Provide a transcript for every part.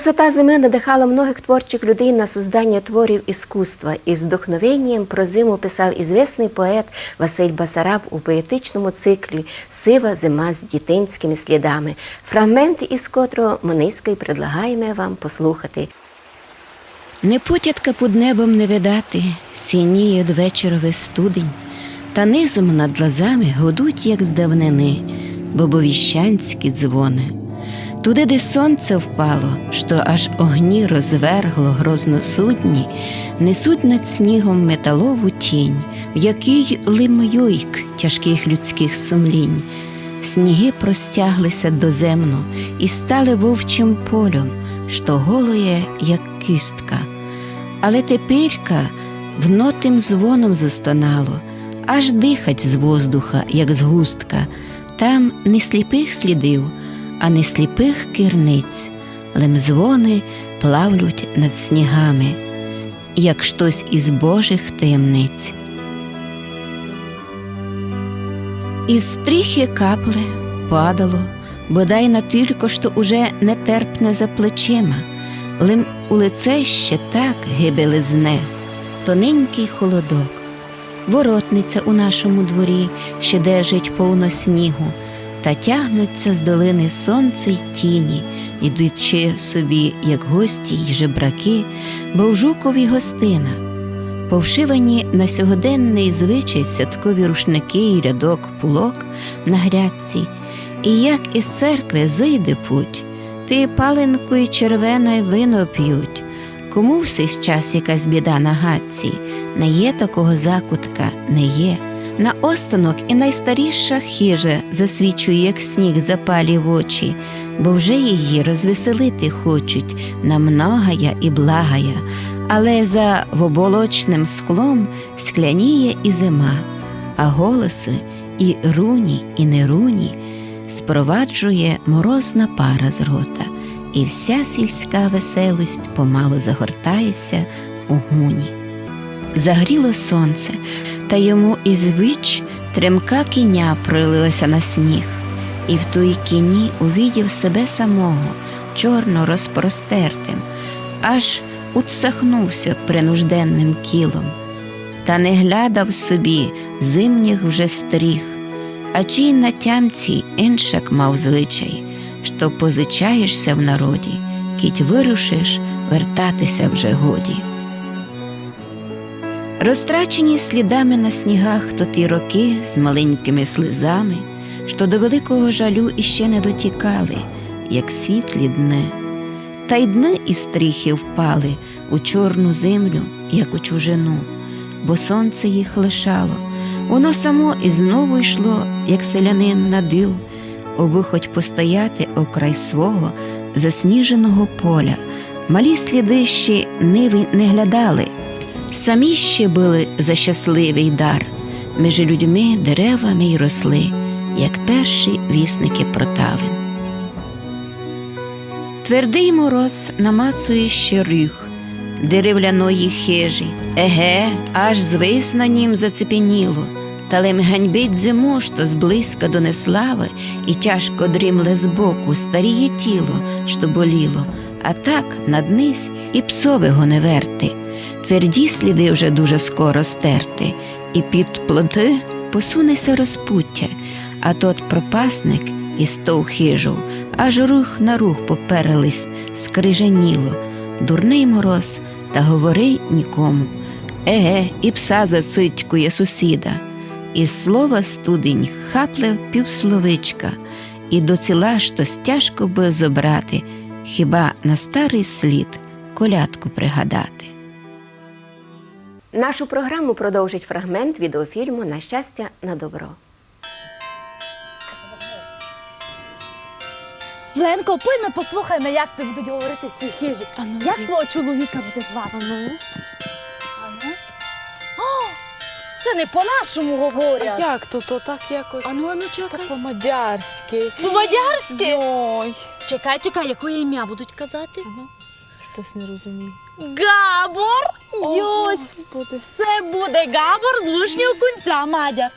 Красота зими надихала многих творчих людей на создання творів іскусства. І з вдохновенням про зиму писав ізвісний поет Василь Басараб у поетичному циклі Сива зима з дітинськими слідами, фрагменти із котрого ми низько й предлагаємо вам послухати. Не потятка під небом не видати, сініє вечорове студень, та низом над лазами гудуть, як з давнини, бобовіщанські дзвони. Туди, де сонце впало, що аж огні розвергло грозносудні, несуть над снігом металову тінь, в якій лимойойк тяжких людських сумлінь. Сніги простяглися доземно і стали вовчим полем, що голує, як кістка. Але тепірка вно тим дзвоном застонало, аж дихать з воздуха, як з густка. Там не сліпих слідив, а не сліпих кирниць, лем дзвони плавлють над снігами, як щось із Божих таємниць. Із стріхи капли падало, бодай на тільки що уже не терпне за плечима, лим у лице ще так гибелизне, тоненький холодок. Воротниця у нашому дворі ще держить повно снігу, та тягнуться з долини сонце й тіні, ідучи собі, як гості й жебраки, бо в жукові гостина. Повшивані на сьогоденний звичай святкові рушники й рядок пулок на грядці, і як із церкви зайде путь, ти паленку й червене вино п'ють. Кому в час якась біда на гадці, не є такого закутка, не є. На останок і найстаріша хижа засвічує, як сніг запалі в очі, бо вже її розвеселити хочуть на многая і благая, але за воболочним склом скляніє і зима, а голоси і руні, і неруні спроваджує морозна пара з рота, і вся сільська веселость помалу загортається у гуні. Загріло сонце, та йому із вич тремка кіня пролилася на сніг, і в той кіні увідів себе самого, чорно розпростертим, аж утсахнувся принужденним кілом, та не глядав собі зимніх вже стріх, а чий на тямці іншак мав звичай, що позичаєшся в народі, кіть вирушиш, вертатися вже годі. Розтрачені слідами на снігах то ті роки з маленькими слизами, що до великого жалю іще не дотікали, як світлі дни. Та й дни із стріхи впали у чорну землю, як у чужину, бо сонце їх лишало. Воно само і знову йшло, як селянин на дил, аби хоч постояти окрай свого засніженого поля. Малі сліди ще ниви не глядали. Самі ще були за щасливий дар, між людьми, деревами й росли, як перші вісники проталин. Твердий мороз намацує ще ріг. Деревляної хижі, еге, аж звис на нім зацепеніло, та лем ганьбить зиму, що зблизька до неслави, і тяжко дрімле збоку старіє тіло, що боліло, а так надниз і псового не верти. Тверді сліди вже дуже скоро стерти, і під плоти посунеться розпуття, а тот пропасник із тов хижу, аж рух на рух поперились, скрижаніло, дурний мороз, та говори нікому. Еге, і пса зацитькує сусіда. І слова студень хапле півсловичка, і до ціла щось тяжко би зобрати, хіба на старий слід колядку пригадати. Нашу програму продовжить фрагмент відеофільму На щастя на добро. Ленко, пой ми послухаємо, як ти будуть говорити з тій хижі. ну, як твого чоловіка буде звати? ну. О, це не по-нашому говорять. А Як то, то так якось Ану, ану, чекай. по-мадярськи. По-мадярськи? Йой. Чекай, чекай, яке ім'я будуть казати? Хтось не розуміє. Габор? Йось, Господи. це буде Габор з вишнього кунця, Мадя.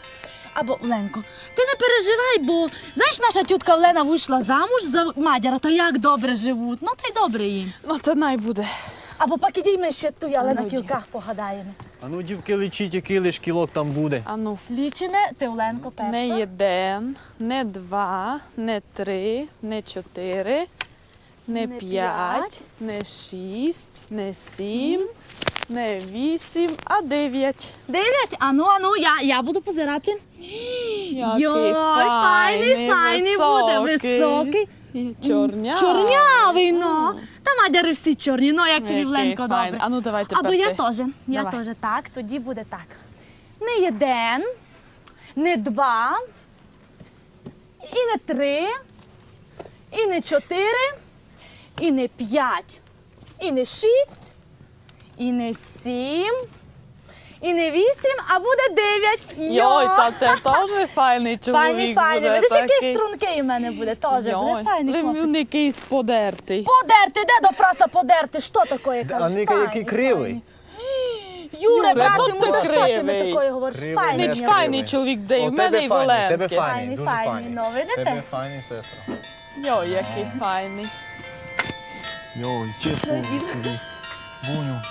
Або Оленко, ти не переживай, бо знаєш, наша тютка Олена вийшла замуж за мадяра, то як добре живуть. Ну та й добре їм. Ну, це най буде. Або поки дійми ще ту, але на Ну, кілках погадаємо. А ну, дівки, лечіть, який лиш кілок там буде. А ну, Лічимо, ти Оленко перша. не один, не два, не три, не чотири, не п'ять, не шість, не сім, не вісім, а дев'ять. Дев'ять? Ану, ану, я, я буду позирати. Який Йой, файний, файний буде, високий. І чорнявий. Чорнявий, ну. Та мадяри всі чорні, ну як тобі Який Вленко файний. добре. А ну давай тепер Або я ти. теж. Я Давай. теж так, тоді буде так. Не один, не два, і не три, і не чотири, і не п'ять, і не шість, і не сім, і не вісім, а буде дев'ять. Йой, та ти теж файний чоловік Файний, файний. буде Видиш, який стрункий у мене буде теж. Буде Йой, файний хлопець. Він якийсь подертий. Подерти, де до фраса подерти? Що таке, кажеш? А Ника який кривий. Юре, Юре, брате, то йому ти то що ти ми кривий. такої говориш? Кривий, Файний. Не файний чоловік, де і О, в мене і в файний, тебе файний, Файний, дуже файний, файний. ну, видите? Тебе файний, сестра. Йой, який файний. Йой, чепу собі. Буню.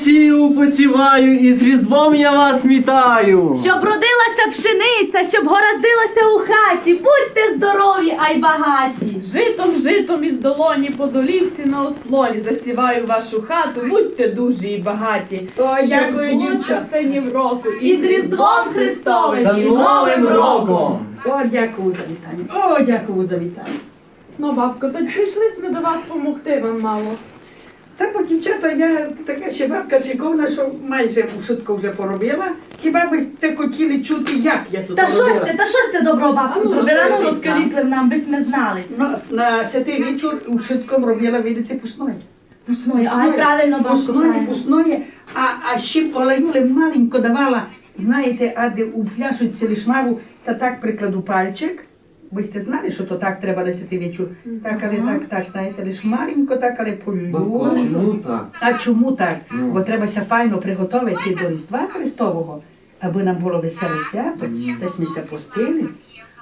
Сію, сію, посіваю, і з Різдвом я вас вітаю. Щоб родилася пшениця, щоб гораздилася у хаті, будьте здорові, ай багаті. Житом, житом із долоні по долівці на ослоні засіваю вашу хату, будьте дужі і багаті. Щоб дякую, було дівчата. часенів року. І з Різдвом Христовим, Та і Новим роком. О, дякую за вітання. О, дякую за вітання. Ну, бабко, то прийшли ми до вас помогти вам мало. Так, от, дівчата, я така ще бабка шиковна, що майже шутку вже поробила. Хіба ви сте хотіли чути, як я тут Та щось робила? ти, та щось ти добро бабку ну, зробила, ну розкажіть розкажіть нам, би ми знали. Ну, на святий вечір у шутком робила, видите, пусної. Пусної, ай, правильно, бабку, Пусної, правильно. пусної, а, а ще олеюле маленько давала, знаєте, а де у пляшечці лишмаву, та так прикладу пальчик. Ви сте знали, що то так треба святий вечір? Так, але так, так, знаєте, лиш маленько, так, але полюбно. чому так? А чому так? Ну. Бо треба ся файно приготувати до Різдва Христового, аби нам було веселе свято, десь ми ся постили.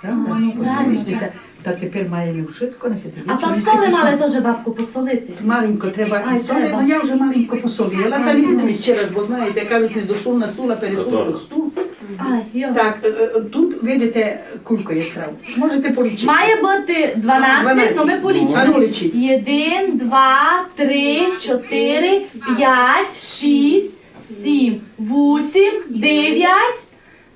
Правда? ну, правильно, ми. Та тепер маємо вшитко на святий А там соли мали теж бабку посолити. Маленько треба Ай, і соли, треба. ну я вже маленько посолила, та не будемо ще раз, бо знаєте, кажуть, не дошов на стул, а пересув стул. Так, е, е, тут, видите, кулько є страв. Можете полічити. Має бути 12, ну ми А ну полічимо. лічіть. Один, два, три, чотири, п'ять, шість, сім, вісім, дев'ять,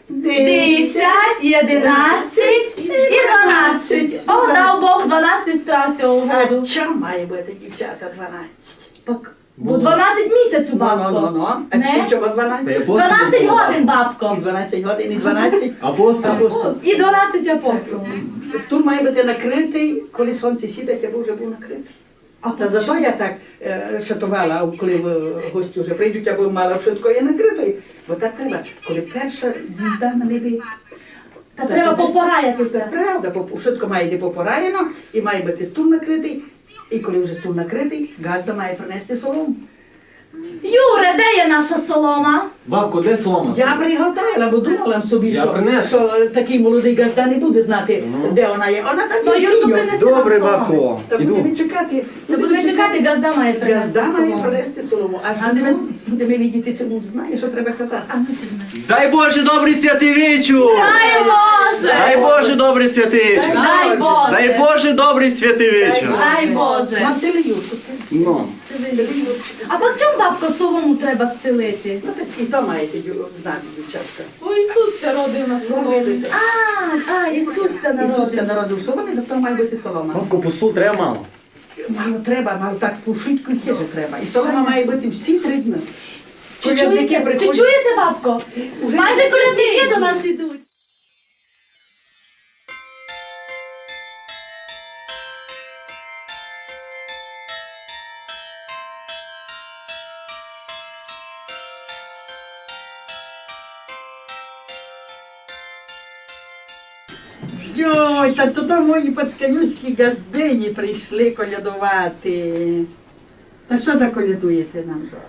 десять, єдинадцять і дванадцять. О, дав Бог 12 страв цього А чому має бути, дівчата, 12? Бо 12 місяців, Ну, ну, ну, ну. А Не? чого 12? 12 годин, бабко. І бабко. 12 годин, і 12 Апостол. апостол. І 12 апостолів. Стул має бути накритий, коли сонце сідає, або вже був накритий. А Та зато я так е, шатувала, а коли е, гості вже прийдуть, або мала швидко є накритою. Бо так треба, коли перша звізда на небі. Та треба Це попораятися. правда, бо швидко має йти попораєно, і має бути стул накритий. І коли вже стул накритий, газда має принести солому. Юре, де є наша солома? Бабко, де солома? Я приготувала, бо думала собі, Я що, принесу. що е, такий молодий газда не буде знати, Ну. де вона є. Вона там То є Юрко принесе Добре, нам бабко. Та Іду. будемо чекати. Та будемо чекати, газда має принести Газда має солому. принести солому. Аж А будемо, ну. будемо видіти це, ну, знає, що треба казати. А ну чи знаєш? Дай Боже, добрий святий вечір! Дай Боже! Дай Боже, добрий святий вечір! Дай Боже! Дай Боже, добрий святий вечір! Дай Боже! Нам стили юрку. Ну, А по чому бабко солому треба стелити? Ну так і то маєте знати, дівчатка. О, Ісус ся родив на Ну, соломі. А, а, Ісуса Ісус ся народив. народив соломі, то має бути солома. бабко, по стул треба мало. Мало треба, мало так пошитку і теж треба. І солома має бути всі три дні. Чи чуєте, чи чуєте, бабко? Майже колядники до нас ідуть. Йой, та туди мої пацканюські газдині прийшли колядувати. Та що заколядуєте нам дома?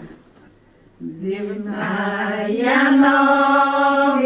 Дивна я новина,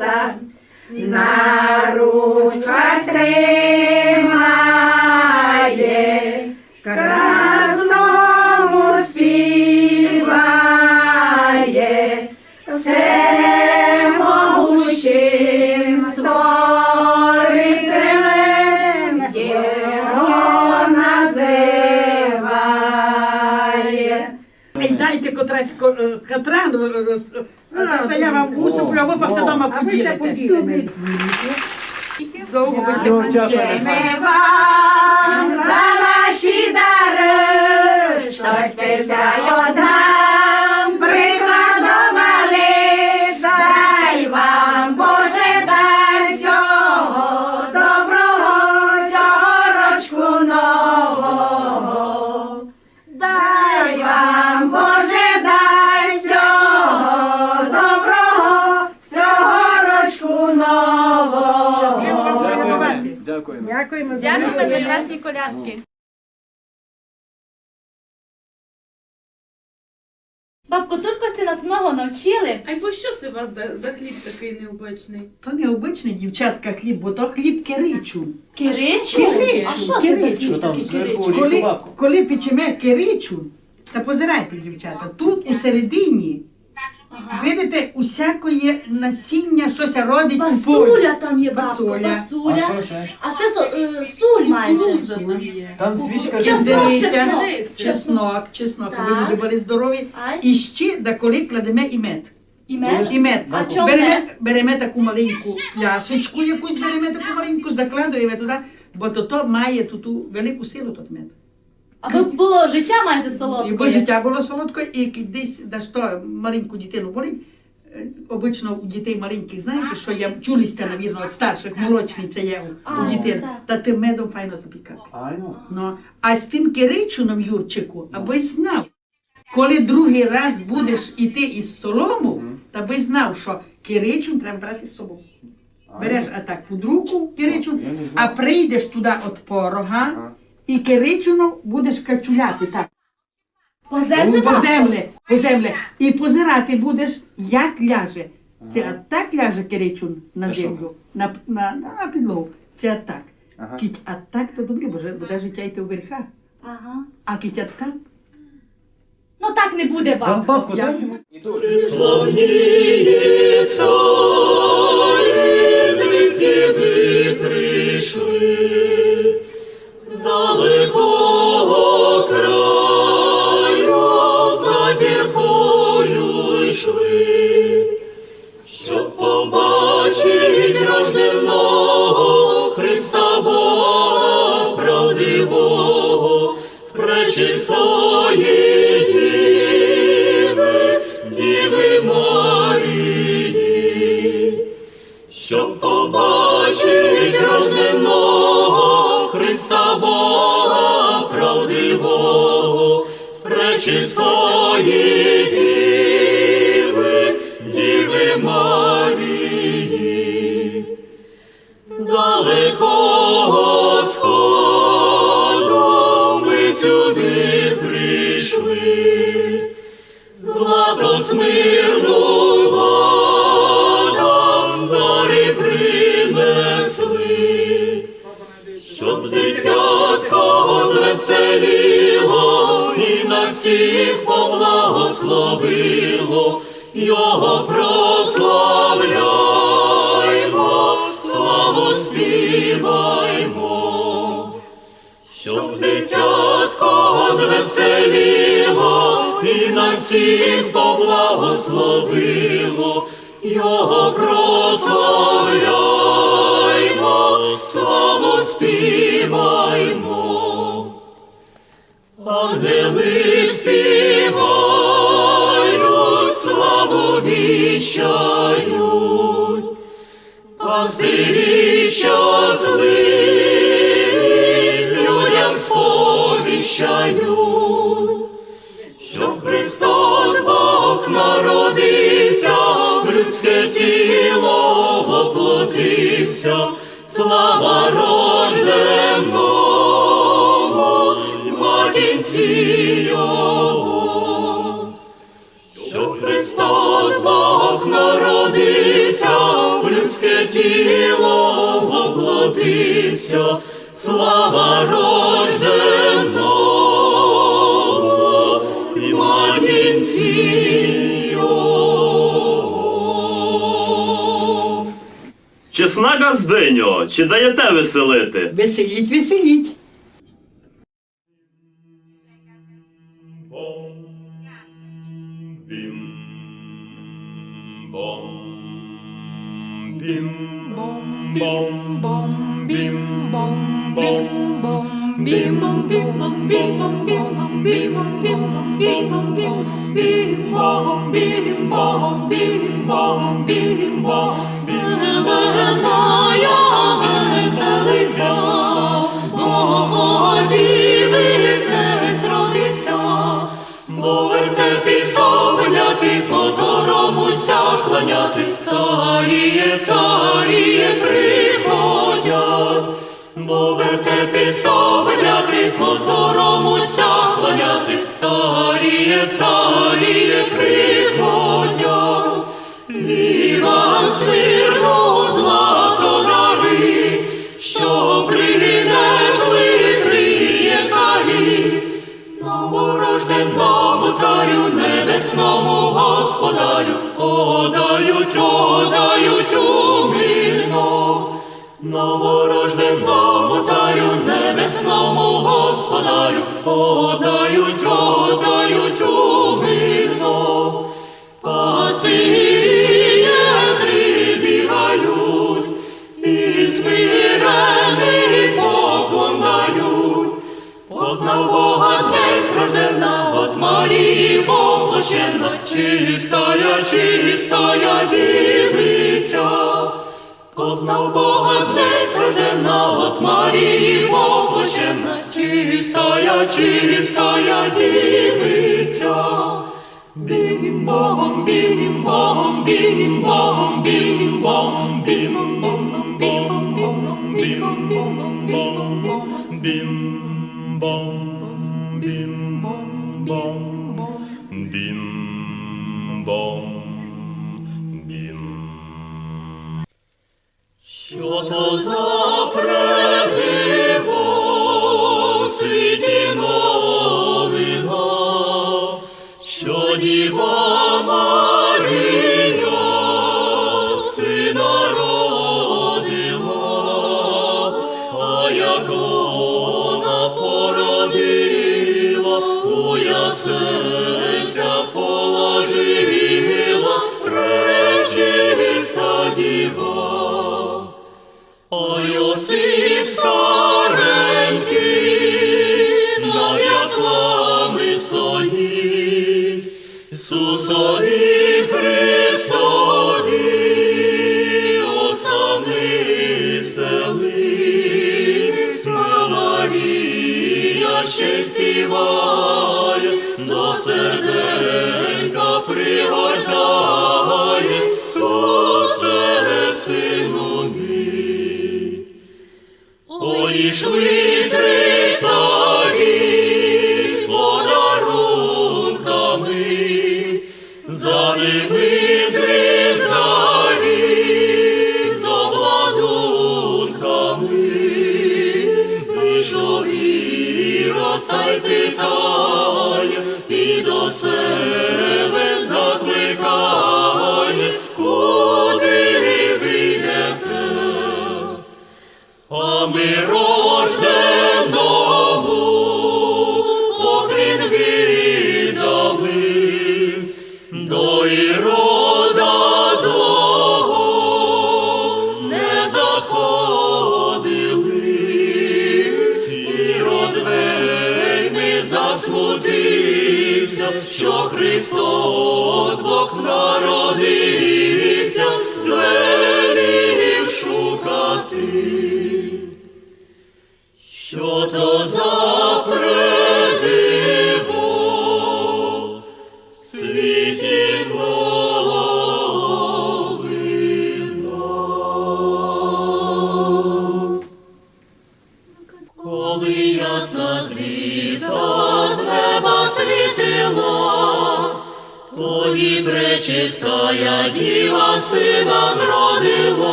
невіста. На ручках тримає, красному співає, все могущим створителем. Дайте котрась ко- е, катран, е, роз- е, та я вам усуплю, а ви по все дома поділите. Довго ви Ну, часу Ми вам за ваші дари, щось писаю нам, Дякуємо за красні колядки. Бабко, туркости нас много навчили. А й по що це у вас за- за хліб такий необичний? То не обичний дівчатка хліб, бо то хліб. Киричу? Киричу, А що це за киричу. хліб такий киричу? Коли, коли печеме керичу, та позирайте, дівчата, тут у середині, видите, усякої насіння, щось родить у полі. Басуля там є, бабко, Басуля. А що ще? А це со- е, суль майже. Кукурудза там є. Там свічка Чеснок, дивіться. чеснок. Чеснок, чеснок, аби Так. люди були здорові. Ай, І ще деколи кладемо і мед. і мед. І мед. А чому беремо, мед? беремо таку маленьку пляшечку, якусь беремо таку маленьку, закладуємо туди, бо то, то має ту, ту велику силу тот мед. Аби було життя майже солодке. життя було солодко, і десь да що маленьку дитину болить. е, Обично у дітей маленьких, знаєте, що я чули сте, навірно, від старших, молочниця є у, дітей, так. та тим медом файно запікати. Ну. Ну, а з тим киричуном, Юрчику, аби знав, коли другий раз будеш іти із солому, та би знав, що киричун треба брати з собою. Береш атак під руку киричун, а прийдеш туди від порога. І киричуном будеш качуляти так. По землі По землі, по землі. І позирати будеш, як ляже. Це атак ляже киричун на землю, на, на, на підлогу. Це атак. Ага. Кіть атак то добре, бо буде життя йти вверха. Ага. А кіть атак Ну так не буде, Да, бабко. бабку, Я- дайте злато дари принесли, щоб дитятко звеселіло і на всіх поблагословило, його прославляймо, славу. Щоб дитятко звеселіло і на всіх поблагословило, його прославляймо, славу співаймо. Ангели співають, славу віщають, пастирі щасливі людям сповіщають, воплотився, слава рожденому матінці Його. Що Христос Бог народився, в людське тіло воплотився, слава рожденому Чесна газденьо, чи даєте веселити? Веселіть, веселіть. Царіє, царіє приходять, бо верте пісомляти, которомуся клоняти, царіє, царіє приходять, Ліва смирно що принесли триє царі, новорожденому царю небесному господарю, одають, одають умильно, новорожденому царю небесному господарю, одають, одають умильно. Чистая, чистая дівиця. Познав Бога десь рождена, от Марії воплощена, чистая, чистая дівиця. Бім бом бім бом бім бом бім бом бім бом бім бом бім бом бім бом бім бом бім бом бім бом бім Що то за предиво ще співає, до серденька пригортає, Сусе, сину мій. Ой, йшли три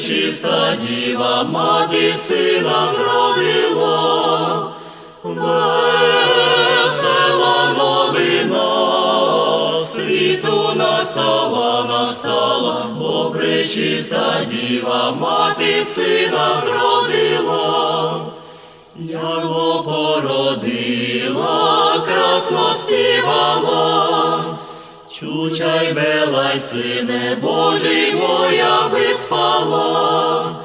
пречиста діва мати сина зродила. Весела новина, світу настала, настала, бо пречиста діва мати сина зродила. Як го породила, красно співала, Чучай белай, сине Божий, моя би спала.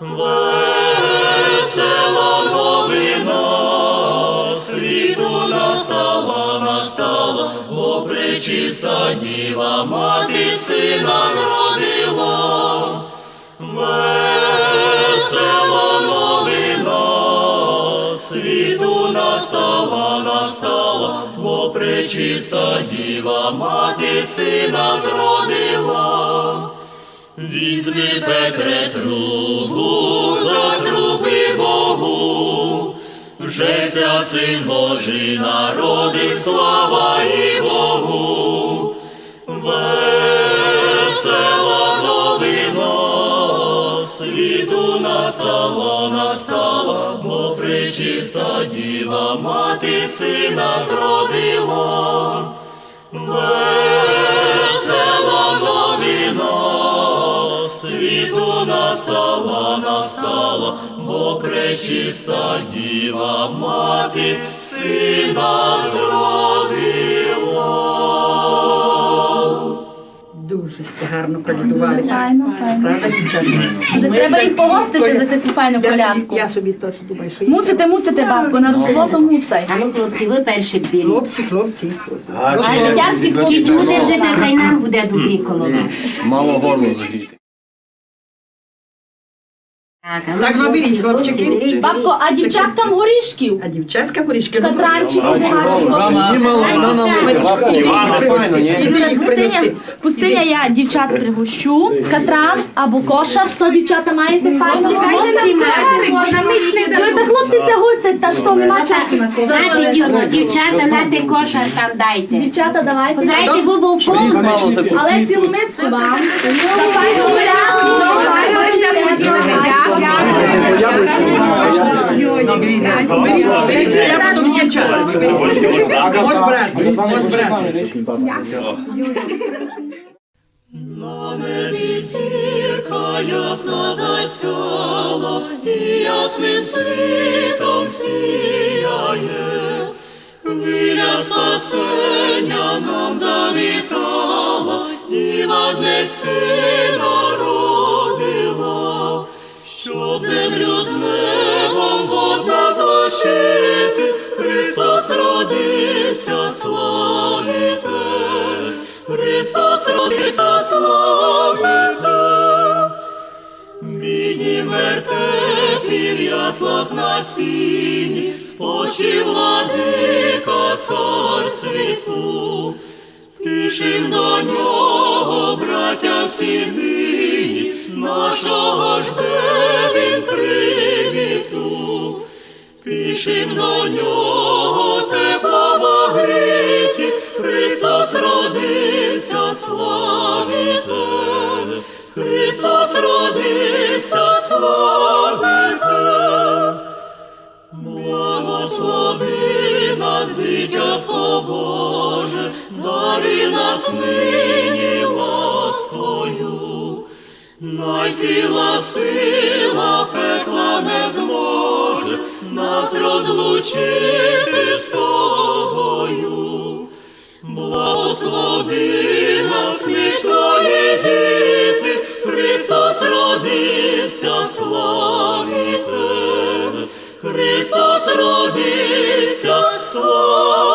Весела новина, світу настала, настала, бо пречиста діва мати сина зродила. Весела новина, світу настала, пречиста діва мати сина зродила. Візьми, Петре, трубу, затруби Богу, вже ся син Божий народи, слава і Богу. Весела новина, світу настала, настала, пречиста діва мати сина зродила. Весела новина, світу настала, настала, бо пречиста діва мати сина зродила. Дуже гарно колядували. Файно, файно. Правда, дівчата? Вже Ми треба так- їх погостити за таку файну Я собі, колядку. я собі теж думаю, що їх- Мусите, мусите, бабко, на розвод мусай. А ну, хлопці, ви перші білі. Хлопці, хлопці. А Тетярський хлопці буде жити, хай нам буде добрі коло вас. Мало горло загріти. Так, а ну, Так, ну, беріть, хлопчики. беріть. Бабко, а дівчаткам горішків? А дівчатка горішки Катранчик, А чого? Гашко. Вона нам Марічко, іди їх принести. Іди їх пустиня, принести. пустиня я дівчат пригощу. Катран або кошар, що дівчата маєте файно? Хлопці мають. Та хлопці це гусять, та що нема часу. Знаєте, дів- дівчата, нате кошар там дайте. Дівчата, давайте. Знаєте, був Але повний. закусити. цілу миску вам. Беріть, На небі зірка ясна засяла. Хвиля спасення нам завітала, Діва дне сина землю з небом водна злучити, Христос родився, славіте. Христос родився, славіте. і вертепі в яслах на сіні, спочив владика цар світу. Спішим до нього, браття сінині, нашого жде він привіту. Спішим до нього, тепло гріті, Христос родився, славіте. Христос родився, славіте. Благослови нас, дитятко Боже, дари нас нині ласкою. Найціла сила пекла не зможе нас розлучити з тобою. Благослови нас, між твої діти, Христос родився, славіте. Христос родився, славіте.